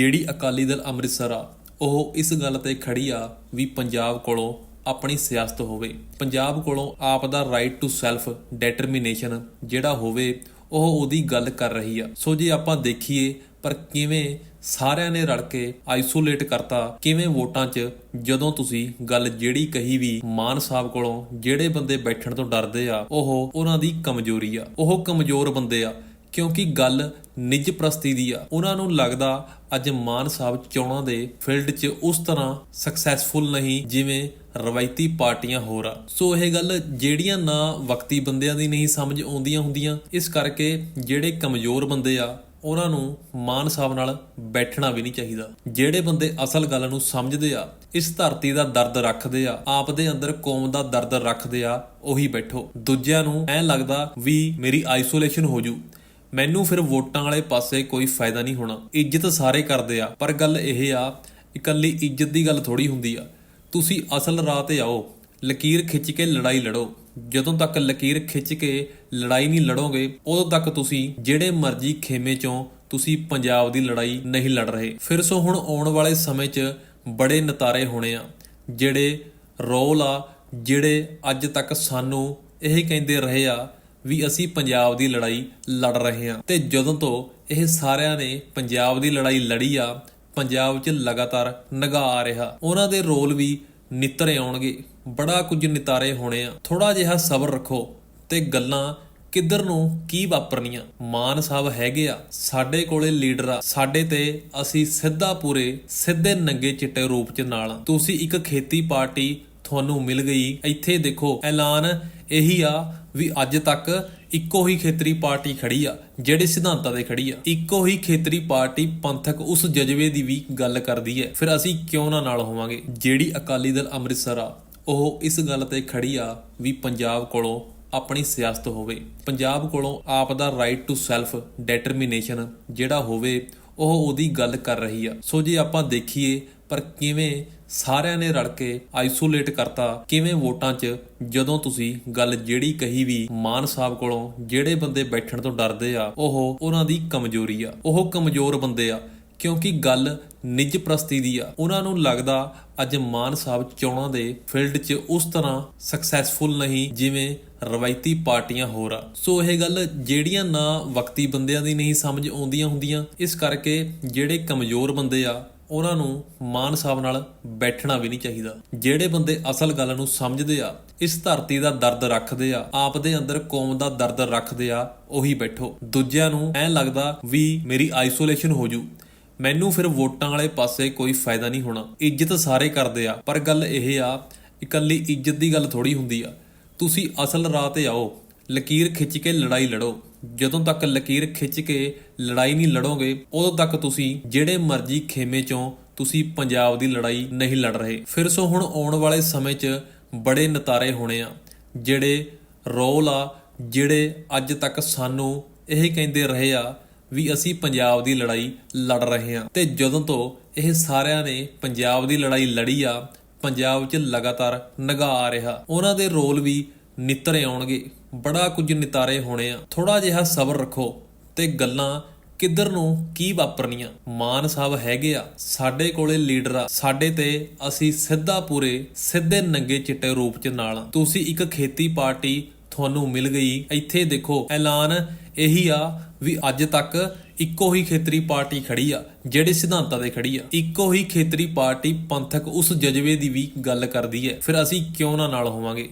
ਜਿਹੜੀ ਅਕਾਲੀ ਦਲ ਅੰਮ੍ਰਿਤਸਰ ਆ, ਉਹ ਇਸ ਗੱਲ ਤੇ ਖੜੀ ਆ ਵੀ ਪੰਜਾਬ ਕੋਲੋਂ ਆਪਣੀ ਸਿਆਸਤ ਹੋਵੇ। ਪੰਜਾਬ ਕੋਲੋਂ ਆਪ ਦਾ ਰਾਈਟ ਟੂ ਸੈਲਫ ਡਿਟਰਮੀਨੇਸ਼ਨ ਜਿਹੜਾ ਹੋਵੇ, ਉਹ ਉਹਦੀ ਗੱਲ ਕਰ ਰਹੀ ਆ। ਸੋ ਜੇ ਆਪਾਂ ਦੇਖੀਏ, ਪਰ ਕਿਵੇਂ ਸਾਰਿਆਂ ਨੇ ਰਲ ਕੇ ਆਈਸੋਲੇਟ ਕਰਤਾ, ਕਿਵੇਂ ਵੋਟਾਂ 'ਚ ਜਦੋਂ ਤੁਸੀਂ ਗੱਲ ਜਿਹੜੀ ਕਹੀ ਵੀ ਮਾਨ ਸਾਹਿਬ ਕੋਲੋਂ ਜਿਹੜੇ ਬੰਦੇ ਬੈਠਣ ਤੋਂ ਡਰਦੇ ਆ, ਉਹ ਉਹਨਾਂ ਦੀ ਕਮਜ਼ੋਰੀ ਆ। ਉਹ ਕਮਜ਼ੋਰ ਬੰਦੇ ਆ। ਕਿਉਂਕਿ ਗੱਲ ਨਿੱਜ ਪ੍ਰਸਤੀ ਦੀ ਆ। ਉਹਨਾਂ ਨੂੰ ਲੱਗਦਾ ਅੱਜ ਮਾਨ ਸਾਹਿਬ ਚੋਣਾਂ ਦੇ ਫੀਲਡ 'ਚ ਉਸ ਤਰ੍ਹਾਂ ਸਕਸੈਸਫੁਲ ਨਹੀਂ ਜਿਵੇਂ ਰਵਾਇਤੀ ਪਾਰਟੀਆਂ ਹੋਰ ਆ। ਸੋ ਇਹ ਗੱਲ ਜਿਹੜੀਆਂ ਨਾ ਵਕਤੀ ਬੰਦਿਆਂ ਦੀ ਨਹੀਂ ਸਮਝ ਆਉਂਦੀਆਂ ਹੁੰਦੀਆਂ, ਇਸ ਕਰਕੇ ਜਿਹੜੇ ਕਮਜ਼ੋਰ ਬੰਦੇ ਆ, ਉਹਨਾਂ ਨੂੰ ਮਾਨ ਸਾਹਿਬ ਨਾਲ ਬੈਠਣਾ ਵੀ ਨਹੀਂ ਚਾਹੀਦਾ। ਜਿਹੜੇ ਬੰਦੇ ਅਸਲ ਗੱਲ ਨੂੰ ਸਮਝਦੇ ਆ, ਇਸ ਧਰਤੀ ਦਾ ਦਰਦ ਰੱਖਦੇ ਆ ਆਪ ਦੇ ਅੰਦਰ ਕੌਮ ਦਾ ਦਰਦ ਰੱਖਦੇ ਆ, ਉਹੀ ਬੈਠੋ। ਦੂਜਿਆਂ ਨੂੰ ਐ ਲੱਗਦਾ ਵੀ ਮੇਰੀ ਆਈਸੋਲੇਸ਼ਨ ਹੋ ਜੂ। ਮੈਨੂੰ ਫਿਰ ਵੋਟਾਂ ਵਾਲੇ ਪਾਸੇ ਕੋਈ ਫਾਇਦਾ ਨਹੀਂ ਹੋਣਾ। ਇੱਜ਼ਤ ਸਾਰੇ ਕਰਦੇ ਆ। ਪਰ ਗੱਲ ਇਹ ਆ, ਇਕੱਲੀ ਇੱਜ਼ਤ ਦੀ ਗੱਲ ਥੋੜੀ ਹੁੰਦੀ ਆ। ਤੁਸੀਂ ਅਸਲ ਰਾਹ ਤੇ ਆਓ। ਲਕੀਰ ਖਿੱਚ ਕੇ ਲੜਾਈ ਲੜੋ। ਜਦੋਂ ਤੱਕ ਲਕੀਰ ਖਿੱਚ ਕੇ ਲੜਾਈ ਨਹੀਂ ਲੜੋਗੇ, ਉਦੋਂ ਤੱਕ ਤੁਸੀਂ ਜਿਹੜੇ ਮਰਜ਼ੀ ਖੇਮੇ ਚੋਂ ਤੁਸੀਂ ਪੰਜਾਬ ਦੀ ਲੜਾਈ ਨਹੀਂ ਲੜ ਰਹੇ। ਫਿਰ ਸੋ ਹੁਣ ਆਉਣ ਵਾਲੇ ਸਮੇਂ 'ਚ ਬੜੇ ਨਤਾਰੇ ਹੋਣੇ ਆ। ਜਿਹੜੇ ਰੋਲ ਆ, ਜਿਹੜੇ ਅੱਜ ਤੱਕ ਸਾਨੂੰ ਇਹ ਕਹਿੰਦੇ ਰਹੇ ਆ ਵੀ ਅਸੀਂ ਪੰਜਾਬ ਦੀ ਲੜਾਈ ਲੜ ਰਹੇ ਹਾਂ। ਤੇ ਜਦੋਂ ਤੋਂ ਇਹ ਸਾਰਿਆਂ ਨੇ ਪੰਜਾਬ ਦੀ ਲੜਾਈ ਲੜੀ ਆ, ਪੰਜਾਬ 'ਚ ਲਗਾਤਾਰ ਨਿਗਾਹ ਆ ਰਿਹਾ। ਉਹਨਾਂ ਦੇ ਰੋਲ ਵੀ ਨਿੱਤਰੇ ਆਉਣਗੇ, ਬੜਾ ਕੁਝ ਨਿਤਾਰੇ ਹੋਣੇ ਆ। ਥੋੜਾ ਜਿਹਾ ਸਬਰ ਰੱਖੋ ਤੇ ਗੱਲਾਂ ਕਿੱਧਰ ਨੂੰ ਕੀ ਵਾਪਰਨੀਆਂ। ਮਾਨ ਸਾਹਿਬ ਹੈਗੇ ਆ, ਸਾਡੇ ਕੋਲੇ ਲੀਡਰ ਆ, ਸਾਡੇ ਤੇ ਅਸੀਂ ਸਿੱਧਾ ਪੂਰੇ, ਸਿੱਧੇ ਨੰਗੇ ਚਿੱਟੇ ਰੂਪ 'ਚ ਨਾਲ ਤੁਸੀਂ ਇੱਕ ਖੇਤੀ ਪਾਰਟੀ ਤੁਹਾਨੂੰ ਮਿਲ ਗਈ, ਇੱਥੇ ਦੇਖੋ, ਐਲਾਨ ਇਹੀ ਆ ਵੀ ਅੱਜ ਤੱਕ ਇੱਕੋ ਹੀ ਖੇਤਰੀ ਪਾਰਟੀ ਖੜੀ ਆ, ਜਿਹੜੇ ਸਿਧਾਂਤਾਂ ਤੇ ਖੜੀ ਆ। ਇੱਕੋ ਹੀ ਖੇਤਰੀ ਪਾਰਟੀ ਪੰਥਕ ਉਸ ਜਜ਼ਬੇ ਦੀ ਵੀ ਗੱਲ ਕਰਦੀ ਹੈ। ਫਿਰ ਅਸੀਂ ਕਿਉਂ ਨਾ ਨਾਲ ਹੋਵਾਂਗੇ? ਜਿਹੜੀ ਅਕਾਲੀ ਦਲ ਅੰਮ੍ਰਿਤਸਰ ਆ, ਉਹ ਇਸ ਗੱਲ ਤੇ ਖੜੀ ਆ ਵੀ ਪੰਜਾਬ ਕੋਲੋਂ ਆਪਣੀ ਸਿਆਸਤ ਹੋਵੇ। ਪੰਜਾਬ ਕੋਲੋਂ ਆਪ ਦਾ ਰਾਈਟ ਟੂ ਸੈਲਫ ਡੈਟਰਮੀਨੇਸ਼ਨ ਜਿਹੜਾ ਹੋਵੇ, ਉਹ ਉਹਦੀ ਗੱਲ ਕਰ ਰਹੀ ਆ। ਸੋ ਜੇ ਆਪਾਂ ਦੇਖੀਏ ਪਰ ਕਿਵੇਂ ਸਾਰਿਆਂ ਨੇ ਰਲ ਕੇ ਆਈਸੋਲੇਟ ਕਰਤਾ, ਕਿਵੇਂ ਵੋਟਾਂ 'ਚ ਜਦੋਂ ਤੁਸੀਂ ਗੱਲ ਜਿਹੜੀ ਕਹੀ ਵੀ ਮਾਨ ਸਾਹਿਬ ਕੋਲੋਂ ਜਿਹੜੇ ਬੰਦੇ ਬੈਠਣ ਤੋਂ ਡਰਦੇ ਆ, ਉਹ ਉਹਨਾਂ ਦੀ ਕਮਜ਼ੋਰੀ ਆ, ਉਹ ਕਮਜ਼ੋਰ ਬੰਦੇ ਆ, ਕਿਉਂਕਿ ਗੱਲ ਨਿੱਜ ਪ੍ਰਸਤੀ ਦੀ ਆ। ਉਹਨਾਂ ਨੂੰ ਲੱਗਦਾ ਅੱਜ ਮਾਨ ਸਾਹਿਬ ਚੋਣਾਂ ਦੇ ਫੀਲਡ 'ਚ ਉਸ ਤਰ੍ਹਾਂ ਸਕਸੈਸਫੁਲ ਨਹੀਂ ਜਿਵੇਂ ਰਵਾਇਤੀ ਪਾਰਟੀਆਂ ਹੋਰ ਆ। ਸੋ ਇਹ ਗੱਲ ਜਿਹੜੀਆਂ ਨਾ ਵਕਤੀ ਬੰਦਿਆਂ ਦੀ ਨਹੀਂ ਸਮਝ ਆਉਂਦੀਆਂ ਹੁੰਦੀਆਂ, ਇਸ ਕਰਕੇ ਜਿਹੜੇ ਕਮਜ਼ੋਰ ਬੰਦੇ ਆ ਉਹਨਾਂ ਨੂੰ ਮਾਨ ਸਾਹਿਬ ਨਾਲ ਬੈਠਣਾ ਵੀ ਨਹੀਂ ਚਾਹੀਦਾ। ਜਿਹੜੇ ਬੰਦੇ ਅਸਲ ਗੱਲ ਨੂੰ ਸਮਝਦੇ ਆ, ਇਸ ਧਰਤੀ ਦਾ ਦਰਦ ਰੱਖਦੇ ਆ ਆਪ ਦੇ ਅੰਦਰ ਕੌਮ ਦਾ ਦਰਦ ਰੱਖਦੇ ਆ, ਉਹੀ ਬੈਠੋ। ਦੂਜਿਆਂ ਨੂੰ ਐਂ ਲੱਗਦਾ ਵੀ ਮੇਰੀ ਆਈਸੋਲੇਸ਼ਨ ਹੋ ਜੂ। ਮੈਨੂੰ ਫਿਰ ਵੋਟਾਂ ਵਾਲੇ ਪਾਸੇ ਕੋਈ ਫਾਇਦਾ ਨਹੀਂ ਹੋਣਾ। ਇੱਜ਼ਤ ਸਾਰੇ ਕਰਦੇ ਆ, ਪਰ ਗੱਲ ਇਹ ਆ, ਇਕੱਲੀ ਇੱਜ਼ਤ ਦੀ ਗੱਲ ਥੋੜੀ ਹੁੰਦੀ ਆ। ਤੁਸੀਂ ਅਸਲ ਰਾਹ ਤੇ ਆਓ, ਲਕੀਰ ਖਿੱਚ ਕੇ ਲੜਾਈ ਲੜੋ। ਜਦੋਂ ਤੱਕ ਲਕੀਰ ਖਿੱਚ ਕੇ ਲੜਾਈ ਨਹੀਂ ਲੜੋਗੇ, ਉਦੋਂ ਤੱਕ ਤੁਸੀਂ ਜਿਹੜੇ ਮਰਜ਼ੀ ਖੇਮੇ ਚੋਂ ਤੁਸੀਂ ਪੰਜਾਬ ਦੀ ਲੜਾਈ ਨਹੀਂ ਲੜ ਰਹੇ। ਫਿਰ ਸੋ ਹੁਣ ਆਉਣ ਵਾਲੇ ਸਮੇਂ 'ਚ ਬੜੇ ਨਤਾਰੇ ਹੋਣੇ ਆ, ਜਿਹੜੇ ਰੋਲ ਆ, ਜਿਹੜੇ ਅੱਜ ਤੱਕ ਸਾਨੂੰ ਇਹ ਕਹਿੰਦੇ ਰਹੇ ਆ ਵੀ ਅਸੀਂ ਪੰਜਾਬ ਦੀ ਲੜਾਈ ਲੜ ਰਹੇ ਹਾਂ ਤੇ ਜਦੋਂ ਤੋਂ ਇਹ ਸਾਰਿਆਂ ਨੇ ਪੰਜਾਬ ਦੀ ਲੜਾਈ ਲੜੀ ਆ, ਪੰਜਾਬ 'ਚ ਲਗਾਤਾਰ ਨਿਗਾਹ ਆ ਰਿਹਾ। ਉਹਨਾਂ ਦੇ ਰੋਲ ਵੀ ਨਿੱਤਰੇ ਆਉਣਗੇ। ਬੜਾ ਕੁਝ ਨਿਤਾਰੇ ਹੋਣੇ ਆ। ਥੋੜਾ ਜਿਹਾ ਸਬਰ ਰੱਖੋ ਤੇ ਗੱਲਾਂ ਕਿੱਧਰ ਨੂੰ ਕੀ ਵਾਪਰਨੀਆਂ। ਮਾਨ ਸਾਹਿਬ ਹੈਗੇ ਆ, ਸਾਡੇ ਕੋਲੇ ਲੀਡਰ ਆ। ਸਾਡੇ ਤੇ ਅਸੀਂ ਸਿੱਧਾ ਪੂਰੇ, ਸਿੱਧੇ ਨੰਗੇ ਚਿੱਟੇ ਰੂਪ 'ਚ ਨਾਲ ਤੁਸੀਂ ਇੱਕ ਖੇਤੀ ਪਾਰਟੀ ਤੁਹਾਨੂੰ ਮਿਲ ਗਈ। ਇੱਥੇ ਦੇਖੋ, ਐਲਾਨ ਇਹੀ ਆ ਵੀ ਅੱਜ ਤੱਕ ਇੱਕੋ ਹੀ ਖੇਤਰੀ ਪਾਰਟੀ ਖੜੀ ਆ, ਜਿਹੜੇ ਸਿਧਾਂਤਾਂ ਤੇ ਖੜੀ ਆ। ਇੱਕੋ ਹੀ ਖੇਤਰੀ ਪਾਰਟੀ ਪੰਥਕ ਉਸ ਜਜ਼ਬੇ ਦੀ ਵੀ ਗੱਲ ਕਰਦੀ ਹੈ। ਫਿਰ ਅਸੀਂ ਕਿਉਂ ਨਾ ਨਾਲ ਹੋਵਾਂਗੇ?